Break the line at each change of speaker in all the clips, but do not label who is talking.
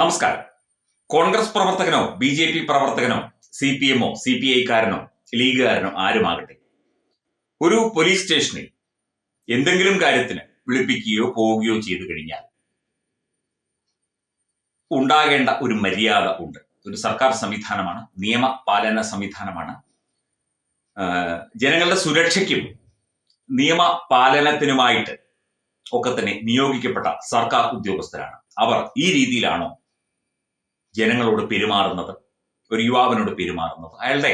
നമസ്കാരം. കോൺഗ്രസ് പ്രവർത്തകനോ B J P പ്രവർത്തകനോ സി പി എമ്മോ സി പി ഐക്കാരനോ ലീഗുകാരനോ ആരുമാകട്ടെ? ഒരു പോലീസ് സ്റ്റേഷനിൽ എന്തെങ്കിലും കാര്യത്തിന് വിളിപ്പിക്കുകയോ പോവുകയോ ചെയ്തു കഴിഞ്ഞാൽ ഉണ്ടാകേണ്ട ഒരു മര്യാദ ഉണ്ട്. ഒരു സർക്കാർ സംവിധാനമാണ് നിയമപാലന സംവിധാനമാണ്. ജനങ്ങളുടെ സുരക്ഷയ്ക്കും നിയമപാലനത്തിനുമായിട്ട് ഒക്കെ തന്നെ നിയോഗിക്കപ്പെട്ട സർക്കാർ ഉദ്യോഗസ്ഥരാണ്. അവർ ഈ രീതിയിലാണോ ജനങ്ങളോട് പെരുമാറുന്നത് ഒരു യുവാവിനോട് പെരുമാറുന്നത്. അയാളുടെ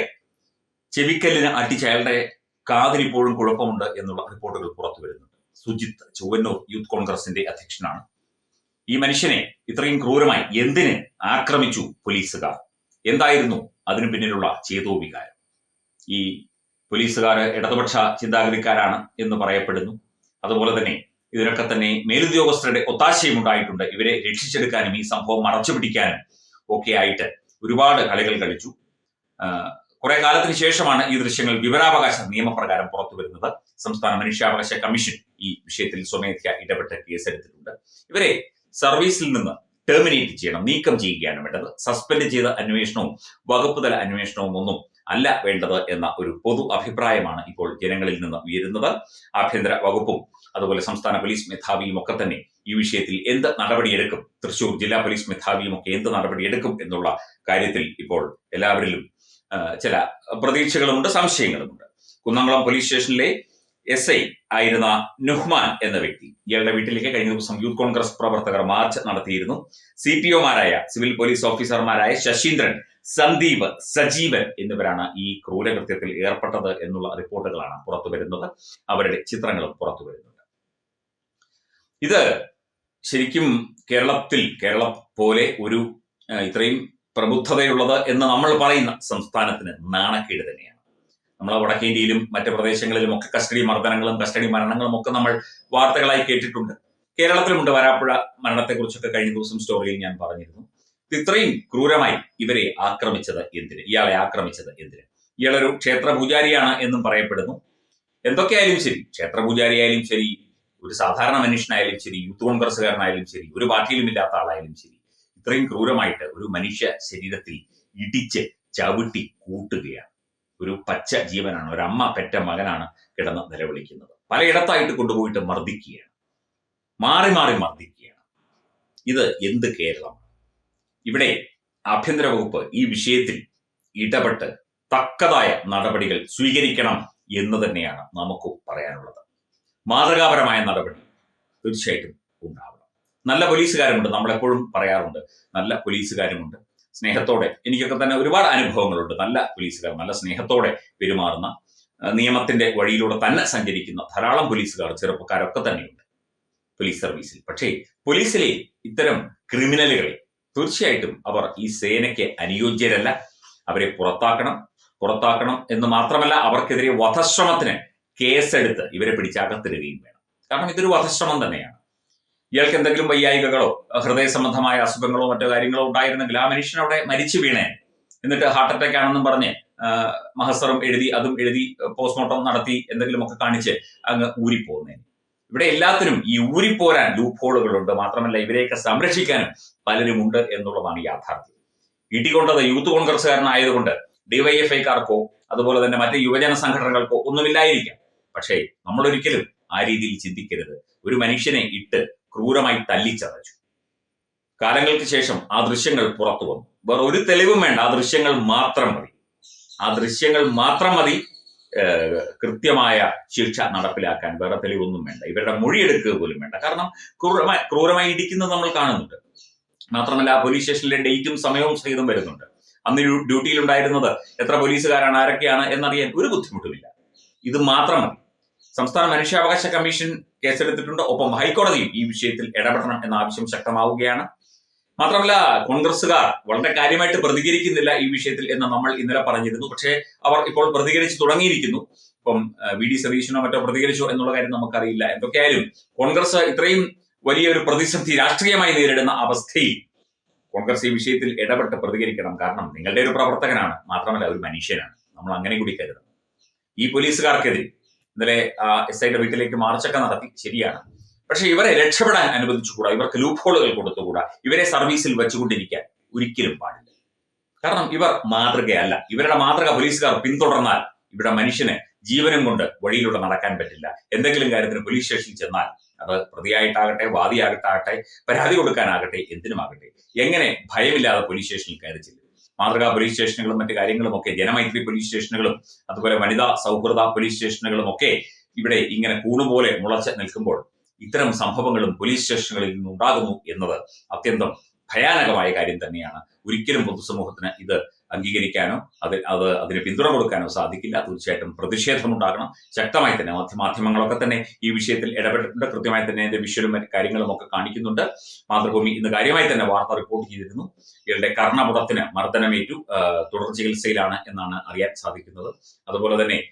ചെവിക്കല്ലിന് അടിച്ച് അയാളുടെ കാതിനിപ്പോഴും കുഴപ്പമുണ്ട് എന്നുള്ള റിപ്പോർട്ടുകൾ പുറത്തു വരുന്നുണ്ട്. സുജിത്ത് ചുവന്നൂർ യൂത്ത് കോൺഗ്രസിന്റെ അധ്യക്ഷനാണ്. ഈ മനുഷ്യനെ ഇത്രയും ക്രൂരമായി എന്തിന് ആക്രമിച്ചു പോലീസുകാർ? എന്തായിരുന്നു അതിനു പിന്നിലുള്ള ചേതോവികാരം? ഈ പോലീസുകാർ ഇടതുപക്ഷ ചിന്താഗതിക്കാരാണ് എന്ന് പറയപ്പെടുന്നു. അതുപോലെ തന്നെ ഇതിനൊക്കെ തന്നെ മേലുദ്യോഗസ്ഥരുടെ ഒത്താശയും ഉണ്ടായിട്ടുണ്ട്. ഇവരെ രക്ഷിച്ചെടുക്കാനും ഈ സംഭവം മറച്ചുപിടിക്കാനും ഒക്കെ ആയിട്ട് ഒരുപാട് കളികൾ കളിച്ചു. കുറെ കാലത്തിന് ശേഷമാണ് ഈ ദൃശ്യങ്ങൾ വിവരാവകാശ നിയമപ്രകാരം പുറത്തു വരുന്നത്. സംസ്ഥാന മനുഷ്യാവകാശ കമ്മീഷൻ ഈ വിഷയത്തിൽ സ്വമേധയ ഇടപെട്ട് കേസെടുത്തിട്ടുണ്ട് ഇവരെ സർവീസിൽ നിന്ന് ടെർമിനേറ്റ് ചെയ്യണം നീക്കം ചെയ്യുകയാണ് വേണ്ടത്. സസ്പെൻഡ് ചെയ്ത അന്വേഷണവും വകുപ്പ് തല അന്വേഷണവും ഒന്നും അല്ല വേണ്ടത് എന്ന ഒരു പൊതു അഭിപ്രായമാണ് ഇപ്പോൾ ജനങ്ങളിൽ നിന്ന് ഉയരുന്നത്. ആഭ്യന്തര വകുപ്പും അതുപോലെ സംസ്ഥാന പോലീസ് മേധാവിയും ഒക്കെ തന്നെ ഈ വിഷയത്തിൽ എന്ത് നടപടിയെടുക്കും? തൃശൂർ ജില്ലാ പോലീസ് മേധാവിയും ഒക്കെ എന്ത് നടപടിയെടുക്കും എന്നുള്ള കാര്യത്തിൽ ഇപ്പോൾ എല്ലാവരിലും ചില പ്രതീക്ഷകളുമുണ്ട് സംശയങ്ങളുമുണ്ട്. കുന്നംകുളം പോലീസ് സ്റ്റേഷനിലെ എസ് ഐ ആയിരുന്ന നുഹ്മാൻ എന്ന വ്യക്തി ഇയാളുടെ വീട്ടിലേക്ക് കഴിഞ്ഞ ദിവസം യൂത്ത് കോൺഗ്രസ് പ്രവർത്തകർ മാർച്ച് നടത്തിയിരുന്നു. സി പി ഒമാരായ സിവിൽ പോലീസ് ഓഫീസർമാരായ ശശീന്ദ്രൻ സന്ദീപ് സജീവൻ എന്നിവരാണ് ഈ ക്രൂരകൃത്യത്തിൽ ഏർപ്പെട്ടത് എന്നുള്ള റിപ്പോർട്ടുകളാണ് പുറത്തു വരുന്നത്. അവരുടെ ചിത്രങ്ങളും പുറത്തു വരുന്നുണ്ട്. ഇത് ശരിക്കും കേരളത്തിൽ കേരളം പോലെ ഒരു ഇത്രയും പ്രബുദ്ധതയുള്ളത് എന്ന് നമ്മൾ പറയുന്ന സംസ്ഥാനത്തിന് നാണക്കേട് തന്നെയാണ്. നമ്മൾ വടക്കേ ഇന്ത്യയിലും മറ്റ് പ്രദേശങ്ങളിലും ഒക്കെ കസ്റ്റഡി മർദ്ദനങ്ങളും കസ്റ്റഡി മരണങ്ങളും ഒക്കെ നമ്മൾ വാർത്തകളായി കേട്ടിട്ടുണ്ട്. കേരളത്തിലുമുണ്ട് വരാപ്പുഴ മരണത്തെക്കുറിച്ചൊക്കെ കഴിഞ്ഞ ദിവസം സ്റ്റോറിയിൽ ഞാൻ പറഞ്ഞിരുന്നു. ഇത്രയും ക്രൂരമായി ഇവരെ ആക്രമിച്ചത് എന്തിന്? ഇയാളെ ആക്രമിച്ചത് എന്തിന്? ഇയാളൊരു ക്ഷേത്ര പൂജാരിയാണ് എന്നും പറയപ്പെടുന്നു. എന്തൊക്കെയായാലും ശരി ക്ഷേത്ര പൂജാരിയായാലും ശരി ഒരു സാധാരണ മനുഷ്യനായാലും ശരി യൂത്ത് കോൺഗ്രസ്സുകാരനായാലും ശരി ഒരു പാർട്ടിയിലും ഇല്ലാത്ത ആളായാലും ശരി ഇത്രയും ക്രൂരമായിട്ട് ഒരു മനുഷ്യ ശരീരത്തിൽ ഇടിച്ച് ചവിട്ടി കൂട്ടുകയാണ്. ഒരു പച്ച ജീവനാണ് ഒരു അമ്മ പെറ്റ മകനാണ് കിടന്ന് നിലവിളിക്കുന്നത്. പലയിടത്തായിട്ട് കൊണ്ടുപോയിട്ട് മർദ്ദിക്കുകയാണ്. മാറി മാറി മർദ്ദിക്കുകയാണ്. ഇത് എന്ത് കേരളം ഇവിടെ ആഭ്യന്തര വകുപ്പ് ഈ വിഷയത്തിൽ ഇടപെട്ട് തക്കതായ നടപടികൾ സ്വീകരിക്കണം എന്ന് തന്നെയാണ് നമുക്ക് പറയാനുള്ളത്. മാതൃകാപരമായ നടപടി തീർച്ചയായിട്ടും ഉണ്ടാവണം. നല്ല പോലീസുകാരുമുണ്ട് നമ്മളെപ്പോഴും പറയാറുണ്ട്. നല്ല പോലീസുകാരുമുണ്ട്. സ്നേഹത്തോടെ എനിക്കൊക്കെ തന്നെ ഒരുപാട് അനുഭവങ്ങളുണ്ട്. നല്ല പോലീസുകാർ നല്ല സ്നേഹത്തോടെ പെരുമാറുന്ന നിയമത്തിന്റെ വഴിയിലൂടെ തന്നെ സഞ്ചരിക്കുന്ന ധാരാളം പോലീസുകാർ ചെറുപ്പക്കാരൊക്കെ തന്നെയുണ്ട്. പോലീസ് സർവീസിൽ. പക്ഷേ പോലീസിലെ ഇത്തരം ക്രിമിനലുകളെ തീർച്ചയായിട്ടും അവർ ഈ സേനയ്ക്ക് അനുയോജ്യരല്ല. അവരെ പുറത്താക്കണം പുറത്താക്കണം എന്ന് മാത്രമല്ല അവർക്കെതിരെ വധശ്രമത്തിന് കേസെടുത്ത് ഇവരെ പിടിച്ചകത്തിടുകയും വേണം. കാരണം ഇതൊരു വധശ്രമം തന്നെയാണ്. ഇയാൾക്ക് എന്തെങ്കിലും വൈയായികകളോ ഹൃദയ സംബന്ധമായ അസുഖങ്ങളോ മറ്റോ കാര്യങ്ങളോ ഉണ്ടായിരുന്നെങ്കിൽ ആ മനുഷ്യൻ അവിടെ മരിച്ചു വീണേ. എന്നിട്ട് ഹാർട്ട് അറ്റാക്ക് ആണെന്നും പറഞ്ഞ് മഹസറും എഴുതി അതും എഴുതി പോസ്റ്റ്മോർട്ടം നടത്തി എന്തെങ്കിലുമൊക്കെ കാണിച്ച് അങ്ങ് ഊരിപ്പോകുന്നതിന് ഇവിടെ എല്ലാത്തിനും ഈ ഊരിപ്പോരാൻ ലൂപ്പ് ഹോളുകളുണ്ട് മാത്രമല്ല ഇവരെയൊക്കെ സംരക്ഷിക്കാനും പലരുമുണ്ട് എന്നുള്ളതാണ് യാഥാർത്ഥ്യം. ഇടികൊണ്ടത് യൂത്ത് കോൺഗ്രസ്സുകാരനായതുകൊണ്ട് ഡിവൈഎഫ്ഐക്കാർക്കോ അതുപോലെ തന്നെ മറ്റ് യുവജന സംഘടനകൾക്കോ ഒന്നുമില്ലായിരിക്കാം. പക്ഷേ നമ്മൾ ഒരിക്കലും ആ രീതിയിൽ ചിന്തിക്കരുത്. ഒരു മനുഷ്യനെ ഇട്ട് ക്രൂരമായി തല്ലിച്ചതച്ചു. കാലങ്ങൾക്ക് ശേഷം ആ ദൃശ്യങ്ങൾ പുറത്തു വന്നു. വേറെ ഒരു തെളിവും വേണ്ട. ആ ദൃശ്യങ്ങൾ മാത്രം മതി. ആ ദൃശ്യങ്ങൾ മാത്രം മതി കൃത്യമായ ശിക്ഷ നടപ്പിലാക്കാൻ വേറെ തെളിവൊന്നും വേണ്ട. ഇവരുടെ മൊഴിയെടുക്കുക പോലും വേണ്ട. കാരണം ക്രൂരമായി ക്രൂരമായി ഇടിക്കുന്നത് നമ്മൾ കാണുന്നുണ്ട്. മാത്രമല്ല പോലീസ് സ്റ്റേഷനിലെ ഡേറ്റും സമയവും സഹിതം വരുന്നുണ്ട്. അന്ന് ഡ്യൂട്ടിയിലുണ്ടായിരുന്നത് എത്ര പോലീസുകാരാണ് ആരൊക്കെയാണ് എന്നറിയാൻ ഒരു ബുദ്ധിമുട്ടുമില്ല. ഇത് മാത്രം മതി. സംസ്ഥാന മനുഷ്യാവകാശ കമ്മീഷൻ കേസെടുത്തിട്ടുണ്ട്. ഒപ്പം ഹൈക്കോടതിയും ഈ വിഷയത്തിൽ ഇടപെടണം എന്ന ആവശ്യം ശക്തമാവുകയാണ്. മാത്രമല്ല കോൺഗ്രസുകാർ വളരെ കാര്യമായിട്ട് പ്രതികരിക്കുന്നില്ല ഈ വിഷയത്തിൽ എന്ന് നമ്മൾ ഇന്നലെ പറഞ്ഞിരുന്നു. പക്ഷേ അവർ ഇപ്പോൾ പ്രതികരിച്ചു തുടങ്ങിയിരിക്കുന്നു. ഇപ്പം വി ഡി സതീശനോ മറ്റോ പ്രതികരിച്ചോ എന്നുള്ള കാര്യം നമുക്കറിയില്ല. എന്തൊക്കെയായാലും കോൺഗ്രസ് ഇത്രയും വലിയൊരു പ്രതിസന്ധി രാഷ്ട്രീയമായി നേരിടുന്ന അവസ്ഥയിൽ കോൺഗ്രസ് ഈ വിഷയത്തിൽ ഇടപെട്ട് പ്രതികരിക്കണം. കാരണം നിങ്ങളുടെ ഒരു പ്രവർത്തകനാണ്. മാത്രമല്ല ഒരു മനുഷ്യനാണ്. നമ്മൾ അങ്ങനെ കൂടി കരുതണം. ഈ പോലീസുകാർക്കെതിരെ ഇന്നലെ എസ് ഐയുടെ വീട്ടിലേക്ക് മാർച്ചൊക്കെ നടത്തി. ശരിയാണ്. പക്ഷെ ഇവരെ രക്ഷപ്പെടാൻ അനുവദിച്ചുകൂടാ? ഇവർക്ക് ലൂപ്പ് ഹോളുകൾ കൊടുത്തുകൂടാ? ഇവരെ സർവീസിൽ വെച്ചുകൊണ്ടിരിക്കാൻ ഒരിക്കലും പാടില്ല. കാരണം ഇവർ മാതൃകയല്ല. ഇവരുടെ മാതൃക പോലീസുകാർ പിന്തുടർന്നാൽ ഇവിടെ മനുഷ്യന് ജീവനും കൊണ്ട് വഴിയിലൂടെ നടക്കാൻ പറ്റില്ല. എന്തെങ്കിലും കാര്യത്തിന് പോലീസ് സ്റ്റേഷനിൽ ചെന്നാൽ അത് പ്രതിയായിട്ടാകട്ടെ വാദിയാകട്ടാകട്ടെ പരാതി കൊടുക്കാനാകട്ടെ എന്തിനുമാകട്ടെ. എങ്ങനെ ഭയമില്ലാതെ പോലീസ് സ്റ്റേഷനിൽ കയറി ചെല്ലും? മാതൃകാ പോലീസ് സ്റ്റേഷനുകളും മറ്റു കാര്യങ്ങളും ഒക്കെ ജനമൈത്രി പോലീസ് സ്റ്റേഷനുകളും അതുപോലെ വനിതാ സൗഹൃദ പോലീസ് സ്റ്റേഷനുകളും ഒക്കെ ഇവിടെ ഇങ്ങനെ കൂണുപോലെ മുളച്ച് നിൽക്കുമ്പോൾ ഇത്തരം സംഭവങ്ങളും പോലീസ് സ്റ്റേഷനുകളിൽ നിന്ന് ഉണ്ടാകുന്നു എന്നത് അത്യന്തം ഭയാനകമായ കാര്യം തന്നെയാണ്. ഒരിക്കലും പൊതുസമൂഹത്തിന് ഇത് അംഗീകരിക്കാനോ അത് അത് അതിന് പിന്തുണ കൊടുക്കാനോ സാധിക്കില്ല. തീർച്ചയായിട്ടും പ്രതിഷേധമുണ്ടാകണം. ശക്തമായി തന്നെ മാധ്യ- മാധ്യമങ്ങളൊക്കെ തന്നെ ഈ വിഷയത്തിൽ ഇടപെട്ടിട്ടുണ്ട്. കൃത്യമായി തന്നെ അതിന്റെ വിഷ്വലും കാര്യങ്ങളും ഒക്കെ കാണിക്കുന്നുണ്ട്. മാതൃഭൂമി ഇന്ന് കാര്യമായി തന്നെ വാർത്ത റിപ്പോർട്ട് ചെയ്തിരുന്നു. ഇയാളുടെ കർണപുടത്തിന് മർദ്ദനമേറ്റു തുടർ ചികിത്സയിലാണ് എന്നാണ് അറിയാൻ സാധിക്കുന്നത്. അതുപോലെ തന്നെ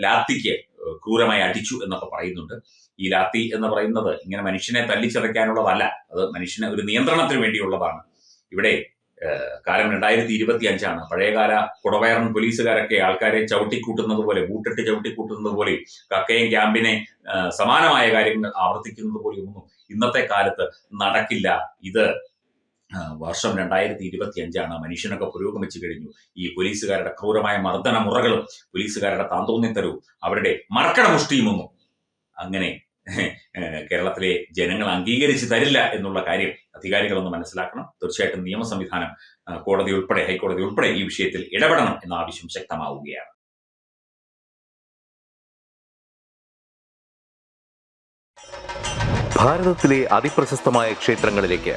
ലാത്തിക്ക് ക്രൂരമായി അടിച്ചു എന്നൊക്കെ പറയുന്നുണ്ട്. ഈ ലാത്തി എന്ന് പറയുന്നത് ഇങ്ങനെ മനുഷ്യനെ തല്ലിച്ചതയ്ക്കാനുള്ളതല്ല. അത് മനുഷ്യനെ ഒരു നിയന്ത്രണത്തിന് വേണ്ടിയുള്ളതാണ്. ഇവിടെ കാലം രണ്ടായിരത്തി ഇരുപത്തി അഞ്ചാണ് പഴയകാല കുടവയറൻ പോലീസുകാരൊക്കെ ആൾക്കാരെ ചവിട്ടിക്കൂട്ടുന്നത് പോലെ ബൂട്ടിട്ട് ചവിട്ടിക്കൂട്ടുന്നത് പോലെയും കക്കയും ക്യാമ്പിനെ സമാനമായ കാര്യങ്ങൾ ആവർത്തിക്കുന്നത് പോലെയൊന്നും ഇന്നത്തെ കാലത്ത് നടക്കില്ല. ഇത് വർഷം രണ്ടായിരത്തി ഇരുപത്തി അഞ്ചാണ് മനുഷ്യനൊക്കെ പുരോഗമിച്ചു കഴിഞ്ഞു. ഈ പോലീസുകാരുടെ ക്രൂരമായ മർദ്ദന മുറകളും പോലീസുകാരുടെ താന്തോന്നിത്തരവും അവരുടെ മറക്കട മുഷ്ടിയുമൊന്നും അങ്ങനെ കേരളത്തിലെ ജനങ്ങൾ അംഗീകരിച്ച് തരില്ല എന്നുള്ള കാര്യം അധികാരികളൊന്ന് മനസ്സിലാക്കണം. തീർച്ചയായിട്ടും നിയമ സംവിധാനം കോടതി ഉൾപ്പെടെ ഹൈക്കോടതി ഉൾപ്പെടെ ഈ വിഷയത്തിൽ ഇടപെടണം എന്ന ആവശ്യം ശക്തമാവുകയാണ്.
ഭാരതത്തിലെ അതിപ്രശസ്തമായ ക്ഷേത്രങ്ങളിലേക്ക്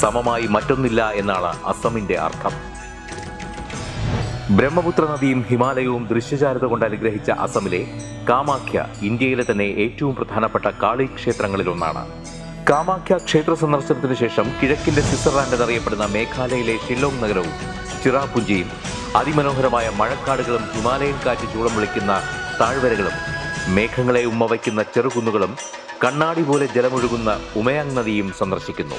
സമമായി മറ്റൊന്നില്ല എന്നാണ് അസമിന്റെ അർത്ഥം. ബ്രഹ്മപുത്ര നദിയും ഹിമാലയവും ദൃശ്യചാരത കൊണ്ട് അനുഗ്രഹിച്ച അസമിലെ കാമാഖ്യ ഇന്ത്യയിലെ തന്നെ ഏറ്റവും പ്രധാനപ്പെട്ട കാളി ക്ഷേത്രങ്ങളിലൊന്നാണ്. കാമാഖ്യ ക്ഷേത്ര സന്ദർശനത്തിന് ശേഷം കിഴക്കിന്റെ സ്വിറ്റ്സർലാൻഡ് എന്നറിയപ്പെടുന്ന മേഘാലയയിലെ ഷില്ലോങ് നഗരവും ചിറാപുഞ്ചിയും അതിമനോഹരമായ മഴക്കാടുകളും ഹിമാലയൻ കാറ്റ് ചൂളം വിളിക്കുന്ന താഴ്വരകളും മേഘങ്ങളെ ഉമ്മ വയ്ക്കുന്ന ചെറുകുന്നുകളും കണ്ണാടി പോലെ ജലമൊഴുകുന്ന ഉമയാങ് നദിയും സന്ദർശിക്കുന്നു.